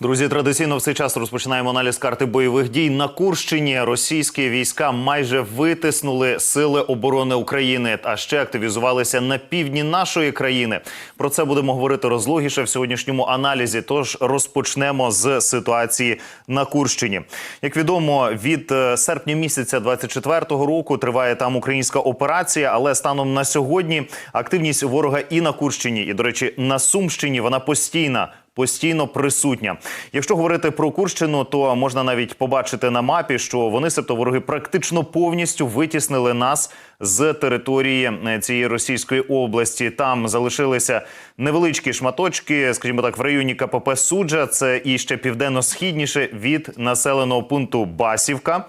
Друзі, традиційно в цей час розпочинаємо аналіз карти бойових дій на Курщині. Російські війська майже витиснули сили оборони України, а ще активізувалися на півдні нашої країни. Про це будемо говорити розлогіше в сьогоднішньому аналізі. Тож розпочнемо з ситуації на Курщині. Як відомо, від е, серпня місяця 24-го року триває там українська операція, але станом на сьогодні активність ворога і на Курщині, і до речі, на Сумщині вона постійна постійно присутня. Якщо говорити про Курщину, то можна навіть побачити на мапі, що вони, себто вороги, практично повністю витіснили нас з території е, цієї російської області. Там залишилися невеличкі шматочки, скажімо так, в районі КПП Суджа. Це і ще південно-східніше від населеного пункту Басівка,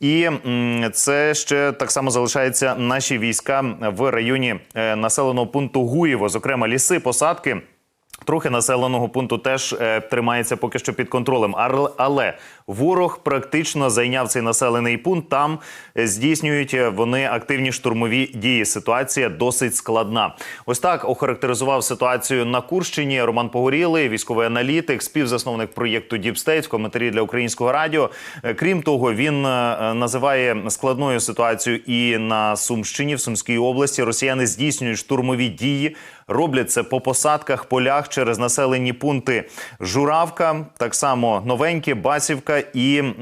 і це ще так само залишаються наші війська в районі е, населеного пункту Гуєво, зокрема ліси, посадки. Трохи населеного пункту теж е, тримається поки що під контролем. Але ворог практично зайняв цей населений пункт. Там е, здійснюють е, вони активні штурмові дії. Ситуація досить складна. Ось так охарактеризував ситуацію на Курщині Роман Погорілий, військовий аналітик, співзасновник проєкту Діпстейт в коментарі для українського радіо. Е, Крім того, він називає складною ситуацію і на Сумщині, в Сумській області. Росіяни здійснюють штурмові дії. Роблять це по посадках, полях через населені пункти Журавка, так само новенькі, Басівка. І е,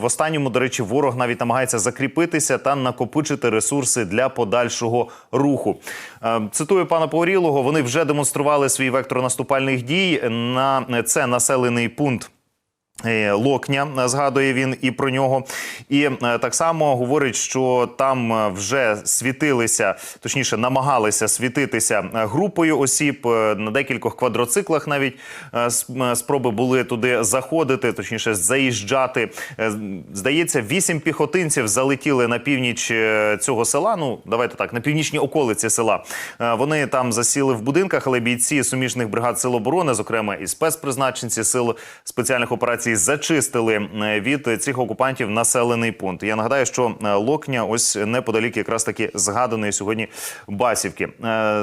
в останньому, до речі, ворог навіть намагається закріпитися та накопичити ресурси для подальшого руху. Е, цитую пана Погорілого, вони вже демонстрували свій вектор наступальних дій на це населений пункт. Е, Локня згадує він і про нього, і е, так само говорить, що там е, вже світилися, точніше, намагалися світитися е, групою осіб е, на декількох квадроциклах. Навіть е, е, спроби були туди заходити, точніше, заїжджати. Е, Здається, вісім піхотинців залетіли на північ е, цього села. Ну давайте так, на північній околиці села. Е, Вони там засіли в будинках, але бійці суміжних бригад сил оборони, зокрема і спецпризначенці сил спеціальних операцій, зачистили е, від цих окупантів населений пункт. Я нагадаю, що е, Локня ось неподалік якраз таки згаданої сьогодні Басівки. Е,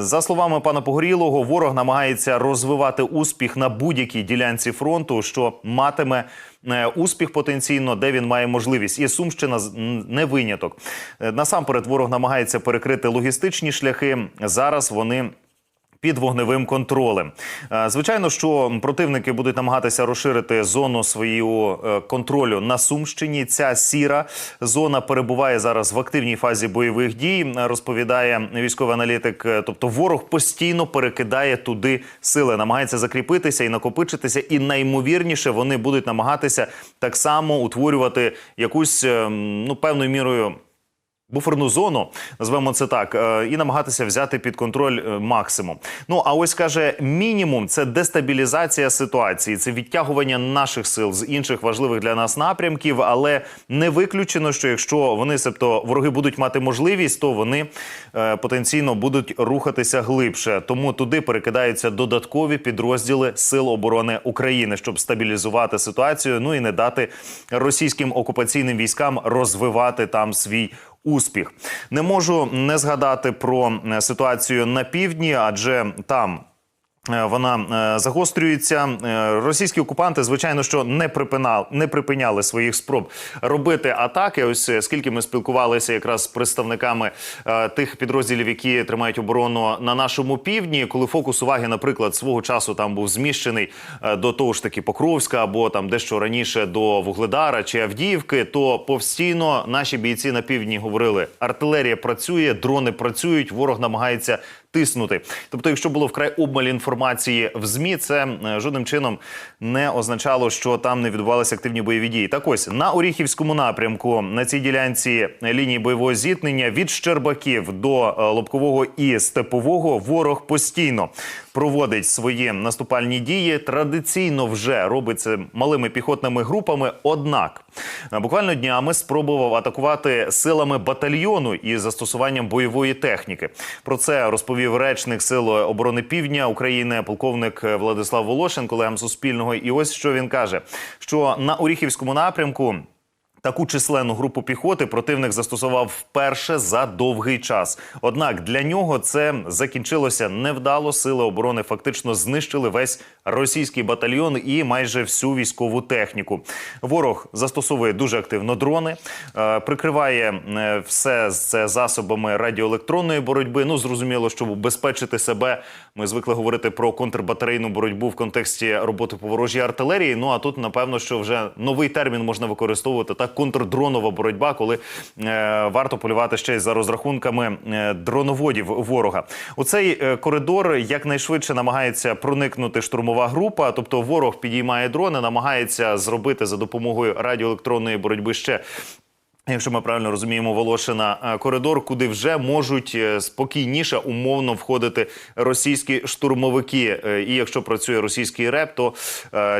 За словами пана Погорілого, ворог намагається розвивати успіх на будь-якій ділянці фронту, що матиме. Успіх потенційно, де він має можливість, і Сумщина не виняток. Насамперед, ворог намагається перекрити логістичні шляхи. Зараз вони під вогневим контролем. Е, Звичайно, що противники будуть намагатися розширити зону свою е, контролю на Сумщині. Ця сіра зона перебуває зараз в активній фазі бойових дій. Розповідає військовий аналітик. Е, Тобто, ворог постійно перекидає туди сили, намагається закріпитися і накопичитися. І наймовірніше вони будуть намагатися так само утворювати якусь е, ну певною мірою буферну зону, назвемо це так, е, і намагатися взяти під контроль е, максимум. Ну а ось каже, мінімум це дестабілізація ситуації, це відтягування наших сил з інших важливих для нас напрямків, але не виключено, що якщо вони, себто вороги будуть мати можливість, то вони е, потенційно будуть рухатися глибше. Тому туди перекидаються додаткові підрозділи Сил оборони України, щоб стабілізувати ситуацію. Ну і не дати російським окупаційним військам розвивати там свій успіх. Не можу не згадати про е, ситуацію на півдні, адже там. Е, Вона е, загострюється. Е, Російські окупанти, звичайно, що не припинали, не припиняли своїх спроб робити атаки. Ось скільки ми спілкувалися якраз з представниками тих підрозділів, які тримають оборону на нашому півдні, коли фокус уваги, наприклад, свого часу там був зміщений до того ж таки Покровська або там дещо раніше до Вугледара чи Авдіївки, то постійно наші бійці на півдні говорили: артилерія працює, дрони працюють, ворог намагається тиснути. Тобто, якщо було вкрай обмаль інформації в змі, це е, жодним чином не означало, що там не відбувалися активні бойові дії. Так ось на Оріхівському напрямку на цій ділянці лінії бойового зіткнення від Щербаків до е, Лобкового і Степового ворог постійно проводить свої наступальні дії. Традиційно вже робить це малими піхотними групами. Однак е, буквально днями спробував атакувати силами батальйону із застосуванням бойової техніки. Про це розповів речник Сил оборони Півдня України, полковник Владислав Волошин, колегам Суспільного. І ось що він каже: що на Оріхівському напрямку. Таку численну групу піхоти противник застосував вперше за довгий час. Однак для нього це закінчилося невдало. Сили оборони фактично знищили весь російський батальйон і майже всю військову техніку. Ворог застосовує дуже активно дрони, е, прикриває е, все це засобами радіоелектронної боротьби. Ну зрозуміло, щоб убезпечити себе. Ми звикли говорити про контрбатарейну боротьбу в контексті роботи по ворожій артилерії. Ну а тут напевно, що вже новий термін можна використовувати так контрдронова боротьба, коли е, варто полювати ще й за розрахунками е, дроноводів ворога. У цей е, коридор якнайшвидше намагається проникнути штурмова група. Тобто, ворог підіймає дрони, намагається зробити за допомогою радіоелектронної боротьби ще. Якщо ми правильно розуміємо, Волошина коридор, куди вже можуть спокійніше умовно входити російські штурмовики. І якщо працює російський реп, то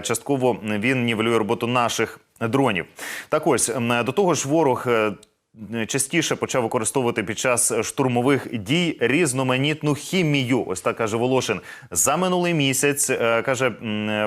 частково він нівелює роботу наших дронів. Так ось до того ж, ворог. Частіше почав використовувати під час штурмових дій різноманітну хімію. Ось так каже Волошин. За минулий місяць е, каже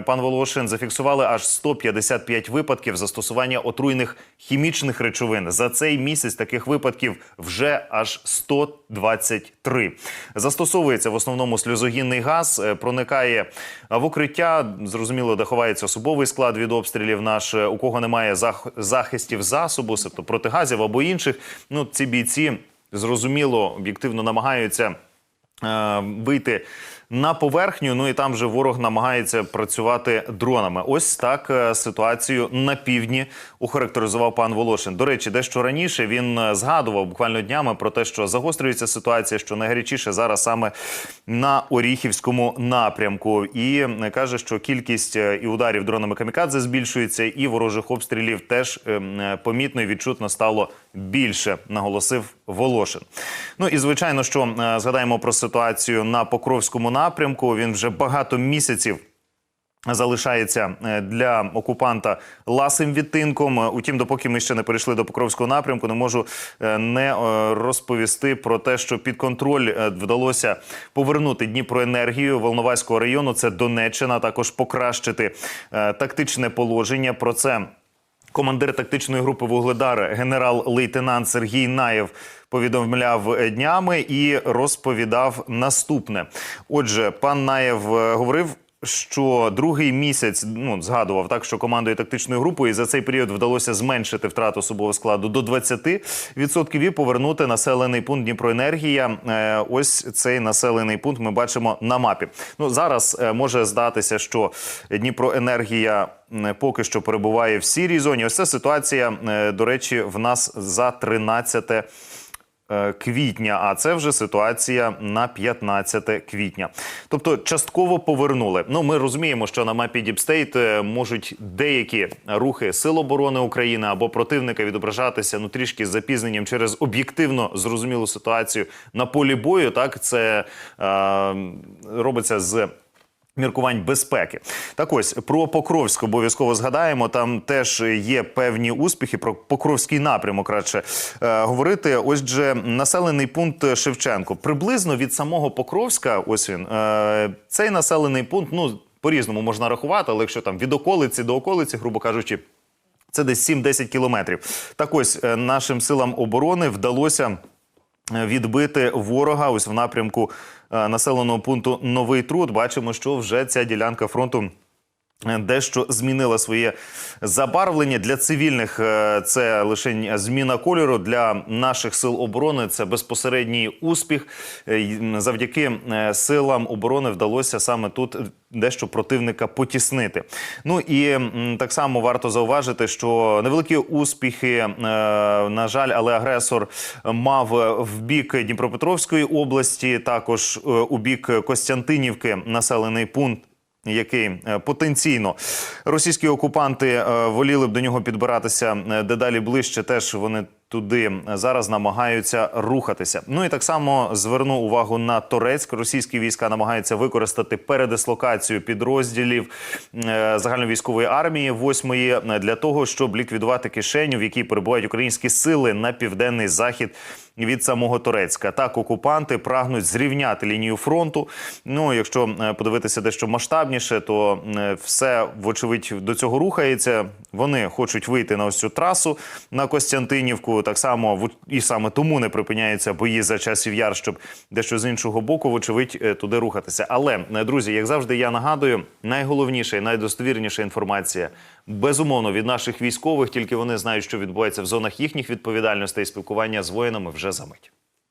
пан Волошин, зафіксували аж 155 випадків застосування отруйних хімічних речовин. За цей місяць таких випадків вже аж 123. Застосовується в основному сльозогінний газ, е, проникає в укриття. Зрозуміло, де ховається особовий склад від обстрілів. Наш е, у кого немає захистів засобу, тобто протигазів або інших. Ну ці бійці зрозуміло об'єктивно намагаються вийти на поверхню. Ну і там же ворог намагається працювати дронами. Ось так е, ситуацію на півдні охарактеризував пан Волошин. До речі, дещо раніше він е, згадував буквально днями про те, що загострюється ситуація, що найгарячіше зараз саме на Оріхівському напрямку, і е, каже, що кількість е, і ударів дронами камікадзе збільшується, і ворожих обстрілів теж е, е, помітно і відчутно стало більше, наголосив Волошин. Ну і звичайно, що е, згадаємо про ситуацію на Покровському напрямку. Він вже багато місяців. Залишається е, для окупанта ласим відтинком. Утім, допоки ми ще не перейшли до Покровського напрямку, не можу е, не е, розповісти про те, що під контроль вдалося повернути Дніпроенергію Волноваського району. Це Донеччина, також покращити тактичне положення. Про це Командир тактичної групи Вугледар, генерал-лейтенант Сергій Наєв повідомляв е, днями і розповідав наступне. Отже, пан Наєв е, говорив. Що другий місяць ну згадував так, що командою тактичною групою за цей період вдалося зменшити втрату особового складу до 20% і повернути населений пункт Дніпроенергія. Е, Ось цей населений пункт ми бачимо на мапі. Ну зараз е, може здатися, що Дніпроенергія поки що перебуває в сірій зоні. Ось ця ситуація, е, до речі, в нас за 13 е, квітня, а це вже ситуація на 15 квітня. Тобто частково повернули. Ну, ми розуміємо, що на мапі Діпстейт можуть деякі рухи Сил оборони України або противника відображатися ну трішки з запізненням через об'єктивно зрозумілу ситуацію на полі бою. Так це е, робиться з. Міркувань безпеки. Так ось про Покровськ обов'язково згадаємо. Там теж є певні успіхи. Про Покровський напрямок радше е, говорити. Ось же населений пункт Шевченко. Приблизно від самого Покровська, ось він е, цей населений пункт. Ну по-різному можна рахувати, але якщо там від околиці до околиці, грубо кажучи, це десь 7-10 кілометрів. Так ось е, нашим силам оборони вдалося відбити ворога ось в напрямку е, населеного пункту Новий Труд. Бачимо, що вже ця ділянка фронту. Дещо змінила своє забарвлення для цивільних. е, Це лише зміна кольору для наших сил оборони. Це безпосередній успіх. Е, Завдяки е, силам оборони вдалося саме тут дещо противника потіснити. Ну і так само варто зауважити, що невеликі успіхи, на жаль, але агресор мав в бік Дніпропетровської області, також у бік Костянтинівки, населений пункт який е, потенційно російські окупанти е, воліли б до нього підбиратися е, дедалі ближче. Теж вони туди зараз намагаються рухатися. Ну і так само зверну увагу на Торецьк. Російські війська намагаються використати передислокацію підрозділів загальновійськової армії 8-ї для того, щоб ліквідувати кишеню, в якій перебувають українські сили на південний захід. Від самого Турецька так окупанти прагнуть зрівняти лінію фронту. Ну, якщо е, подивитися дещо масштабніше, то е, все вочевидь до цього рухається. Вони хочуть вийти на ось цю трасу на Костянтинівку. Так само і саме тому не припиняються бої за часів яр, щоб дещо з іншого боку, вочевидь, е, туди рухатися. Але друзі, як завжди, я нагадую, найголовніша і найдостовірніша інформація безумовно від наших військових. Тільки вони знають, що відбувається в зонах їхніх відповідальностей спілкування з воїнами вже за мить.